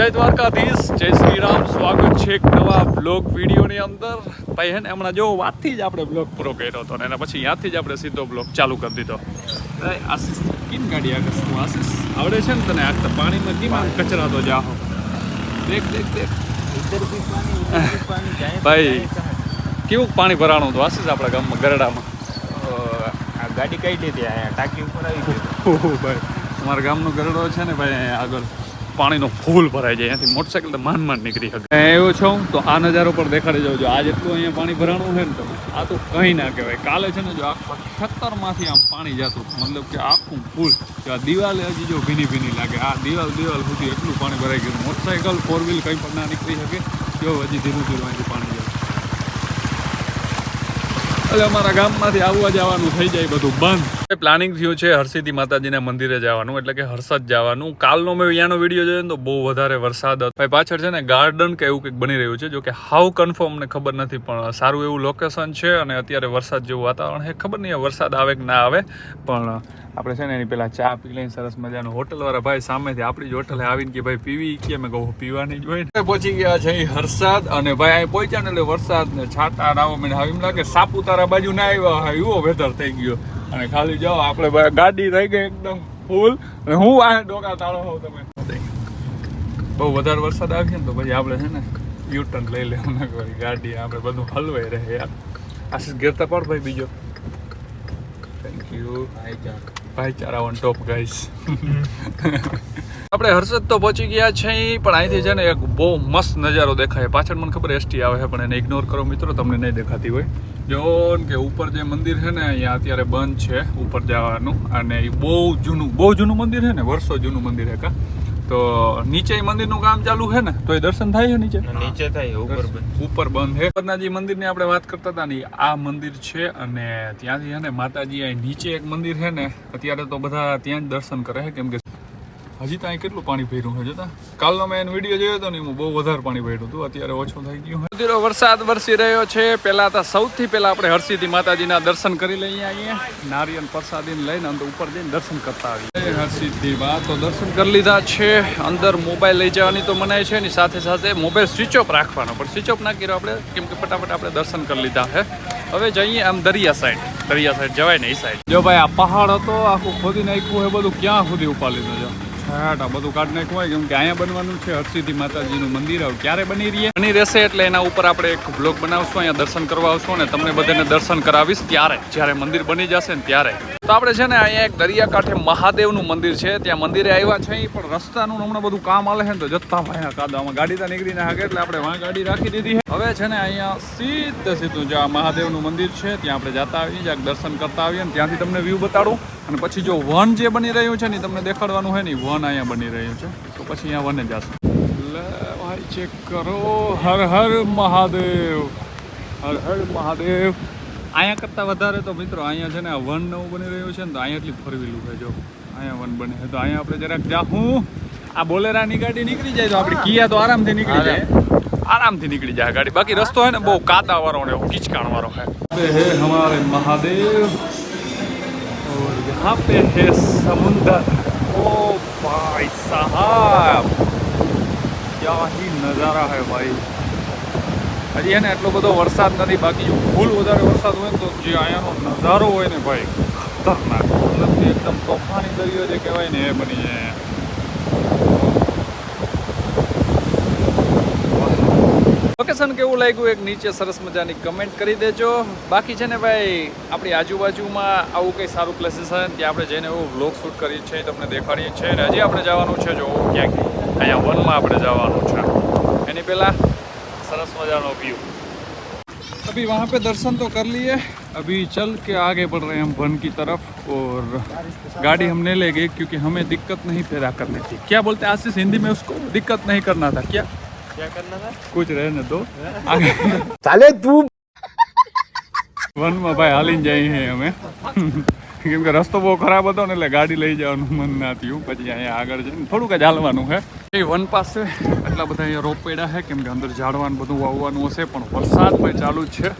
જય દ્વારકાધીશ જય શ્રી રામ સ્વાગત છે એક નવા બ્લોગ વિડીયોની અંદર. ભાઈ હેને હમણાં જો વાતથી જ આપણે બ્લોગ પૂરો કર્યો હતો ને એના પછી ત્યાંથી જ આપણે સીધો બ્લોગ ચાલુ કરી દીધો. આશીષ કેમ ગાડી આગળ તું આશીષ? આવડે છે ને તને? આ પાણીમાં કેમ આમ કચરાતો જાઓ દેખ દેખ દેખ. ભાઈ કેવું પાણી ભરાણું હતું આશીષ આપણા ગામમાં ગરડામાં? ગાડી કઈ દીધી ટાંકી ઉપર આવી ગઈ. ભાઈ. અમારા ગામનો ગરડો છે ને ભાઈ આગળ. પાણીનો ફૂલ ભરાઈ જાય. અહીંયાથી મોટરસાઇકલ તો માંડ નીકળી શકે. આવ્યો છું, તો આ નજારો પર દેખાડી જાઉં છું આજ એટલું અહીંયા પાણી ભરાણું છે ને તમે આ તો કંઈ ના કહેવાય. કાલે છે ને જો આખા છત્તરમાંથી આમ પાણી જતું મતલબ કે આખું ફૂલ. જો આ દિવાલે હજી જો ભીની ભીની લાગે. આ દિવાલ દિવાલ સુધી એટલું પાણી ભરાઈ ગયું. મોટરસાઇકલ ફોર વ્હીલ કંઈ પણ ના નીકળી શકે. જો હજી ધીરું ધીરું અહીંથી પાણી એટલે અમારા ગામમાંથી આવવા જવાનું થઈ જાય બધું બંધ. પ્લાનિંગ થયું છે હરસિદ્ધિ માતાજીના મંદિરે જવાનું, એટલે કે હર્ષદ જવાનું. કાલનો મેં અહીંયાનો વીડિયો જોયો ને તો બહુ વધારે વરસાદ હતો. ભાઈ પાછળ છે ને ગાર્ડન કે એવું કંઈક બની રહ્યું છે જો કે હાવ કન્ફર્મ મને ખબર નથી, પણ સારું એવું લોકેશન છે અને અત્યારે વરસાદ જેવું વાતાવરણ છે. ખબર નહીં વરસાદ આવે કે ના આવે, પણ આપણે છે ને એની પેલા ચા પી લઈને સરસ મજાનું હોટલવાળા ભાઈ સામેથી આપણી જ હોટલે આવીને કે ભાઈ પીવી? કે મેં કહું પીવાની જ ને. પહોંચી ગયા છે હરસાદ અને ભાઈ અહીં પહોંચ્યા ને એટલે વરસાદ ને છાટા રાવો મને એમ લાગે સાપુતારા બાજુ ના આવ્યા હા એવો વેધર થઈ ગયો. અને ખાલી જાઓ આપણે ગાડી થઈ ગઈ એકદમ ફૂલ અને હું આ ડોકા તાળો હોઉં તમે. બહુ વધારે વરસાદ આવી ને તો પછી આપણે છે ને યુ ટર્ન લઈ લેવું ને ગાડી આપણે બધું હલવાઈ રહે યાર. આશીષ ગેરતા પડ ભાઈ બીજો. થેન્ક યુ ભાઈચારા. ઓન ટોપ ગાઈસ આપણે હર્ષદ તો પહોંચી ગયા છે પણ અહીંથી છે ને એક બહુ મસ્ત નજારો દેખાય. પાછળ મને ખબર એસટી આવે છે પણ એને ઇગ્નોર કરો મિત્રો તમને નહીં દેખાતી હોય. જો કે ઉપર જે મંદિર છે ને અહીંયા અત્યારે બંધ છે ઉપર જવાનું. અને એ બહુ જૂનું બહુ જૂનું મંદિર છે ને વર્ષો જૂનું મંદિર છે કા. તો નીચે મંદિરનું કામ ચાલુ છે ને તો એ દર્શન થાય છે નીચે? નીચે થાય ઉપર બંધ. ઉપર બંધ છે. પદ્મનાજી મંદિરની આપણે વાત કરતા હતા ને આ મંદિર છે અને ત્યાંથી છે ને માતાજી અહીં નીચે એક મંદિર છે ને અત્યારે તો બધા ત્યાં જ દર્શન કરે છે કેમ કે હજી ત્યાં કેટલું પાણી ભર્યું છે જોતા? કાલનો મેં એનો વીડિયો જોયો હતો ને એમાં બહુ વધારે પાણી ભર્યું હતું. અત્યારે ઓછું થઈ ગયું મંદિરો વરસાદ વરસી રહ્યો છે. પહેલાં તો સૌથી પહેલાં આપણે હરસિદ્ધિ માતાજીના દર્શન કરી લઈએ અહીંયા. નારિયેલ પ્રસાદીને લઈને અંદર ઉપર જઈને દર્શન કરતા આવીએ. હરસિદ્ધિમાં તો દર્શન કરી લીધા છે. અંદર મોબાઈલ લઈ જવાની તો મનાય છે. એની સાથે સાથે મોબાઈલ સ્વિચ ઓફ રાખવાનો. પણ સ્વિચ ઓફ ના કર્યો આપણે, કેમ કે ફટાફટ આપણે દર્શન કરી લીધા છે. હવે જઈએ આમ દરિયા સાઈડ દરિયા સાઈડ જવાય ને એ સાઈડ જો ભાઈ આ પહાડ હતો, આખું ખોદી નાખ્યું એ બધું ક્યાં સુધી ઉપાડી લીધું આ બધું કાઢ નાખવાય કેમ કે અહીંયા બનવાનું છે હરસિદ્ધિ માતાજીનું મંદિર આવું ક્યારે બની રહીએ બની રહેશે એટલે એના ઉપર આપણે એક બ્લોગ બનાવશું, અહીંયા દર્શન કરવા આવશું અને તમને બધાને દર્શન કરાવીશ ત્યારે, જ્યારે મંદિર બની જશે ને ત્યારે. તો આપણે છે ને અહીંયા એક દરિયાકાંઠે મહાદેવનું મંદિર છે. ત્યાં મંદિરે આવ્યા છે પણ રસ્તાનું હમણાં બધું કામ આલે છે ને તો જથ્થા અહીંયા કાદામાં ગાડી તો નીકળી ના હાકે એટલે આપણે વાં ગાડી રાખી દીધી છે. હવે છે ને અહીંયા સીધે સીધું જે આ મહાદેવનું મંદિર છે, ત્યાં આપણે જતા આવીએ, જ્યાં દર્શન કરતા આવીએ ને ત્યાંથી તમને વ્યૂ બતાડું. અને પછી જો વન જે બની રહ્યું છે ને તમને દેખાડવાનું હોય ને વન અહીંયા બની રહ્યું છે. તો પછી અહીંયા વને જશું. લે ભાઈ ચેક કરો. હર હર મહાદેવ. હર હર મહાદેવ. અહીંયા કરતાં વધારે તો મિત્રો અહીંયા છે ને વન નવું બની રહ્યું છે ને તો અહીંયા એટલી ફરવીલું છે જો. અહીંયા વન બને તો અહીંયા આપણે જરાક જાહું. આ બોલેરાની ગાડી નીકળી જાય તો આપણે કિયા તો આરામથી નીકળી જાય. આરામથી નીકળી જાય ગાડી. બાકી રસ્તો હોય ને બહુ કાતા વાળો ને કિચકાણ વાળો હે હે હમારે મહાદેવ. ઓર યહાં પે હે સમુંદર. ઓ ભાઈ સાહબ. ક્યા નજારા હે ભાઈ. હજી એને એટલો બધો વરસાદ નથી, બાકી જો ફૂલ વધારે વરસાદ હોય તો જે અહીંયાનો નજારો હોય ને ભાઈ, ખતરનાક. મતલબ એકદમ તોફાની દરિયો જે કહેવાય ને એ બની જાય. લોકેશન કેવું લાગ્યું? એક નીચે સરસ મજાની કમેન્ટ કરી દેજો. બાકી છે ને ભાઈ, આપણી આજુબાજુમાં આવું કંઈ સારું પ્લેસીસ ને, ત્યાં આપણે જઈને એવું વ્લોગ શૂટ કરીએ છીએ તમને દેખાડીએ છીએ અને હજી આપણે જવાનું છે, જો ક્યાંક અહીંયા વનમાં આપણે જવાનું છે. એની પહેલાં सरस मजानो व्यू अभी वहाँ पे दर्शन तो कर लिए अभी चल के आगे बढ़ रहे हैं हम वन की तरफ और गाड़ी हम नहीं ले गए क्योंकि हमें दिक्कत नहीं पैदा करनी थी क्या बोलते हैं आशीष हिंदी में उसको दिक्कत नहीं करना था क्या क्या करना था कुछ रहने दो आगे साले तू વનમાં ભાઈ હાલીને જઈએ છીએ અમે કેમ કે રસ્તો બહુ ખરાબ હતો ને એટલે ગાડી લઈ જવાનું મન ના થયું પછી અહીંયા આગળ જઈને થોડુંક જ હાલવાનું છે એ વન પાસે એટલા બધા અહીંયા રોપ પડ્યા છે કેમ કે અંદર ઝાડવાનું બધું વાવવાનું હશે પણ વરસાદ ભાઈ ચાલુ જ છે.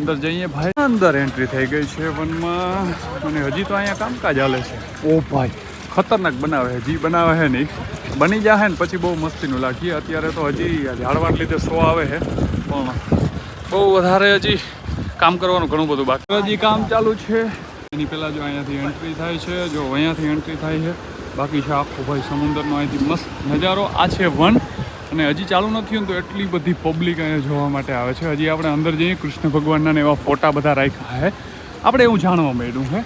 અંદર જઈએ ભાઈ. અંદર એન્ટ્રી થઈ ગઈ છે વનમાં. અને હજી તો અહીંયા કામકાજ હાલે છે. ઓ ભાઈ. ખતરનાક બનાવે છે. જી બનાવે છે નહીં. બની જાય ને પછી બહુ મસ્તીનું લાગીએ. અત્યારે તો હજી ઝાડવાને લીધે સો આવે છે. પણ બહુ વધારે હજી કામ કરવાનું ઘણું બધું બાકી હજી કામ ચાલુ છે. એની પહેલાં જો અહીંયાથી એન્ટ્રી થાય છે જો અહીંયાથી એન્ટ્રી થાય છે. બાકી છે આખો ભાઈ, સમુદ્રનો અહીંથી મસ્ત નજારો. આ છે વન. અને હજી ચાલુ નથી તો એટલી બધી પબ્લિક અહીંયા જોવા માટે આવે છે. હજી આપણે અંદર જઈએ, કૃષ્ણ ભગવાનના એવા ફોટા બધા રાખ્યા છે આપણે એવું જાણવા મળ્યું છે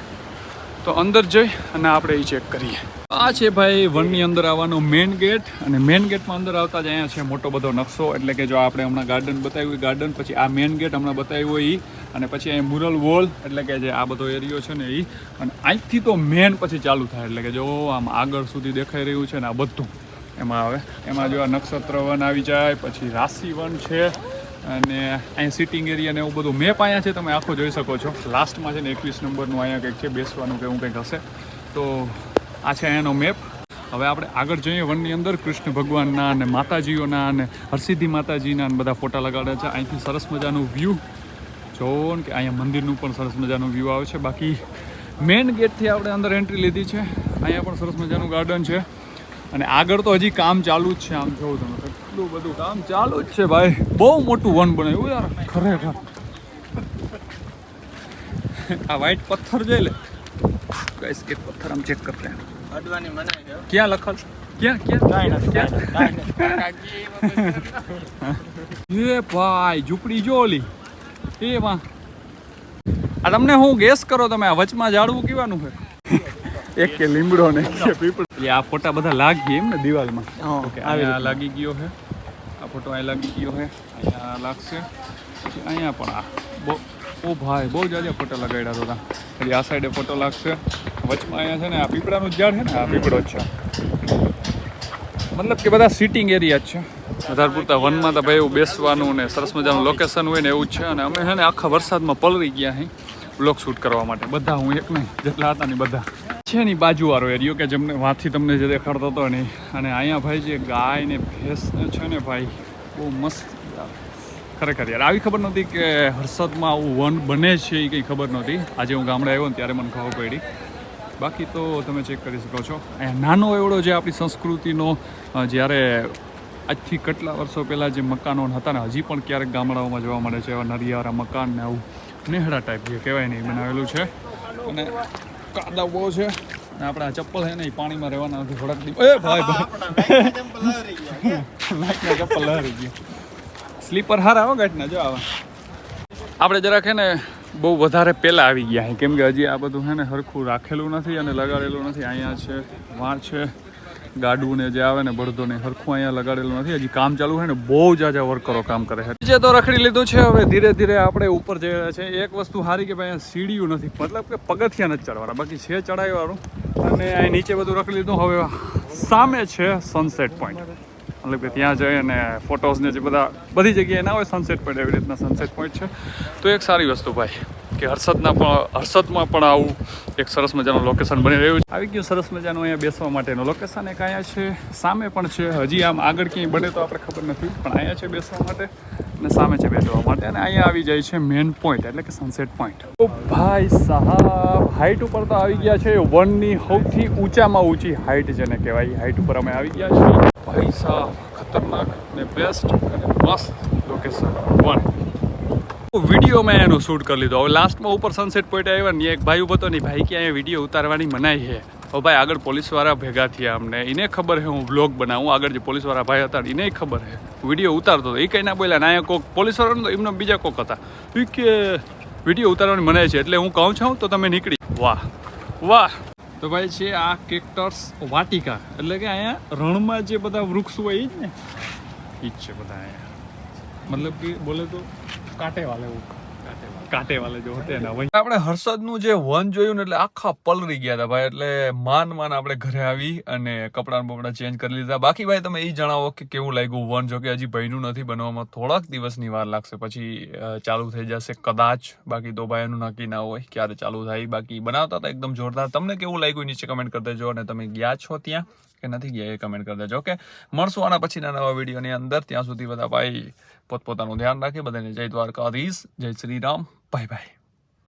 તો અંદર જઈ અને આપણે એ ચેક કરીએ. આ છે ભાઈ વનની અંદર આવવાનો મેઇન ગેટ અને મેઇન ગેટમાં અંદર આવતા જ અહીંયા છે મોટો બધો નકશો. એટલે કે જો આપણે હમણાં ગાર્ડન બતાવ્યું ગાર્ડન પછી આ મેઇન ગેટ હમણાં બતાવ્યો એ અને પછી અહીંયા મુરલ વોલ એટલે કે જે આ બધો એરિયો છે ને એ અને અહીંથી તો મેન પછી ચાલુ થાય, એટલે કે જો આમ આગળ સુધી દેખાઈ રહ્યું છે ને આ બધું એમાં આવે. એમાં જો આ નક્ષત્ર વન આવી જાય, પછી રાશિ વન છે, અને અહીં સિટિંગ એરિયા ને એવું બધું મેપ અહીંયા છે, તમે આખો જોઈ શકો છો. લાસ્ટમાં છે ને એકવીસ નંબરનું અહીંયા કંઈક છે, બેસવાનું કે એવું કંઈક હશે. તો આ છે અહીંયાનો મેપ હવે આપણે આગળ જઈએ વનની અંદર. કૃષ્ણ ભગવાનના અને માતાજીઓના અને હરસિદ્ધિ માતાજીના બધા ફોટા લગાડ્યા છે. અહીંથી સરસ મજાનું વ્યૂ જોવો ને કે અહીંયા મંદિરનું પણ સરસ મજાનું વ્યૂ આવે છે. બાકી મેઇન ગેટથી આપણે અંદર એન્ટ્રી લીધી છે. અહીંયા પણ સરસ મજાનું ગાર્ડન છે. અને આગળ તો હજી કામ ચાલુ જ છે આમ જોવું તમે. કેટલું બધું કામ ચાલુ જ છે ભાઈ. બહુ મોટું વન બનાવ્યું યાર. ખરેખર. આ વ્હાઈટ પથ્થર જોઈ લે. ગાઈસ એક પથ્થર આમ ચેક કરતા અડવાની મનાય છે. ક્યાં લખલ? ક્યાં ક્યાં? ક્યાં એ ભાઈ ઝૂંપડી જો ઓલી. એ માં આ તમને હું ગેસ કરો તમે આ વચમાં ઝાડવું કેવાનું છે? એક કે લીમડો ને કે પીપળો. આ ફોટા બધા લાગી એમ ને દિવાલમાં? ઓકે આવી લાગી ગયો છે. આ ફોટો અહીં લાગી ગયો છે. અહીંયા લાગશે. અહીંયા પણ આ. બહુ ઓ ભાઈ બહુ જાજા ફોટા લગાડ્યા હતા પછી આ સાઈડે ફોટો લાગશે. વચમાં અહીંયા છે ને આ પીપળાનું જ ઝાડ છે ને આ પીપળો જ છે. મતલબ કે બધા સિટિંગ એરિયા જ છે. વધારે પૂરતા વનમાં તો ભાઈ એવું બેસવાનું ને સરસ મજાનું લોકેશન હોય ને એવું છે. અને અમે છે ને આખા વરસાદમાં પલળી ગયા અહીં બ્લોગ શૂટ કરવા માટે. બધા હું એક નહીં, જેટલા હતા ને બધા. છે ની બાજુવાળો એરિયો કે જેમને વાંથી તમને જે દેખાડતો હતો ને અને અહીંયા ભાઈ જે ગાય ને ભેંસ છે ને ભાઈ, બહુ મસ્ત ખરેખર યાર, આવી ખબર નહોતી કે હર્ષદમાં આવું વન બને છે એ કંઈ ખબર નહોતી. આજે હું ગામડે આવ્યો ને ત્યારે મને ખબર પડી. બાકી તો તમે ચેક કરી શકો છો. નાનો એવડો જે આપણી સંસ્કૃતિનો જ્યારે આજથી કેટલા વર્ષો પહેલાં જે મકાનો હતા ને, હજી પણ ક્યારેક ગામડાઓમાં જોવા મળે છે, એવા નરિયારા મકાન ને આવું નેહડા ટાઈપ જે કહેવાય ને એ બનાવેલું છે. અને કાદા બહુ છે. અને આપણા ચપ્પલ છે ને, એ પાણીમાં રહેવાના નથી, થોડાક દી એ ભાઈ ભાઈ. નાકના ચપ્પલ લહેરી ગયા. સ્લીપર હારા આવો ગાંઠના, જો આવા. આપણે જરાક છે ને બહુ વધારે પહેલાં આવી ગયા કેમ કે હજી આ બધું છે ને સરખું રાખેલું નથી અને લગાડેલું નથી. અહીંયા છે વાં છે, ગાડું ને જે આવે ને બળદો ને સરખું અહીંયા લગાડેલું નથી. હજી કામ ચાલુ છે ને બહુ જાજા વર્કરો કામ કરે છે. જે તો રખડી લીધું છે. હવે ધીરે ધીરે આપણે ઉપર જઈ રહ્યા છે, એક વસ્તુ સારી કે ભાઈ અહીંયા સીડીયું નથી. મતલબ કે પગથિયા નથી ચડવાના. બાકી છે ચડાવવાનું અને અહીં નીચે બધું રખડી લીધું. હવે સામે છે સનસેટ પોઈન્ટ મતલબ કે ત્યાં જઈ અને ફોટોઝને જે બધા, બધી જગ્યાએ ના હોય સનસેટ પોઈન્ટ એવી રીતના સનસેટ પોઈન્ટ છે. તો એક સારી વસ્તુ ભાઈ, કે હર્ષદના પણ, હર્ષદમાં પણ આવું એક સરસ મજાનું લોકેશન બની રહ્યું છે. આવી ગયું સરસ મજાનું અહીંયા બેસવા માટેનું લોકેશન એક અહીંયા છે, સામે પણ છે. હજી આમ આગળ ક્યાંય બને તો આપણે ખબર નથી, પણ અહીંયા છે બેસવા માટે અને સામે છે બેસવા માટે અને અહીંયા આવી જાય છે મેઇન પોઈન્ટ એટલે કે સનસેટ પોઈન્ટ ઓ ભાઈ સાહેબ હાઇટ ઉપર તો આવી ગયા છે. વનની સૌથી ઊંચામાં ઊંચી હાઇટ જેને કહેવાય હાઇટ ઉપર અમે આવી ગયા છીએ. સાહેબ ખતરનાક ને બેસ્ટ અને મસ્ત લોકેશન વન વીડિયો મેં એનું શૂટ કરી લીધો. હવે લાસ્ટમાં ઉપર સનસેટ પોઈન્ટ આવ્યા ને, એક ભાઈ ઊભો હતો ને ભાઈ કે અહીંયા વીડિયો ઉતારવાની મનાઈ છે. હવે ભાઈ આગળ પોલીસવાળા ભેગા થયા અમને. એને ખબર છે હું બ્લોગ બનાવું. આગળ જે પોલીસવાળા ભાઈ હતા એને ખબર છે. વીડિયો ઉતારતો હતો. એ કંઈ ના બોલ્યા ના, અહીંયા કોક પોલીસવાળા તો એમનો બીજા કોક હતા. કે વીડિયો ઉતારવાની મનાય છે. એટલે હું કહું છું તો તમે નીકળી વાહ. વાહ. તો ભાઈ છે આ કેક્ટર્સ વાટિકા. એટલે કે અહીંયા રણમાં જે બધા વૃક્ષ હોય એ જ ને? એ જ છે બધા અહીંયા. મતલબ કે બોલે તો કાંટે એવું. કાંટે વાળા જો હોતે ને વહી આપણે હર્ષદનું જે વન જોયું ને એટલે આખા પલરી ગયા હતા ભાઈ, એટલે માન માન આપણે ઘરે આવી અને કપડાં બપડા ચેન્જ કરી લીધા. બાકી ભાઈ, તમે એ જણાવો કે કેવું લાગ્યું વન જો કે હજી ભાઈનું નથી બનવામાં. થોડાક દિવસની વાર લાગશે, પછી ચાલુ થઈ જશે કદાચ. બાકી તો ભાઈ, એનું નક્કી ના હોય ક્યારે ચાલુ થાય. બાકી બનાવતા હતા એકદમ જોરદાર. તમને કેવું લાગ્યું? નીચે કમેન્ટ કરી દેજો અને તમે ગયા છો ત્યાં? કે નથી ગયા એ કમેન્ટ કરી દેજો ઓકે મળશું આના પછીના નવા વિડીયોની અંદર. ત્યાં સુધી બધા ભાઈ પોતપોતાનું ધ્યાન રાખે. બધાને જય દ્વારકાધીશ, જય શ્રી રામ. Bye bye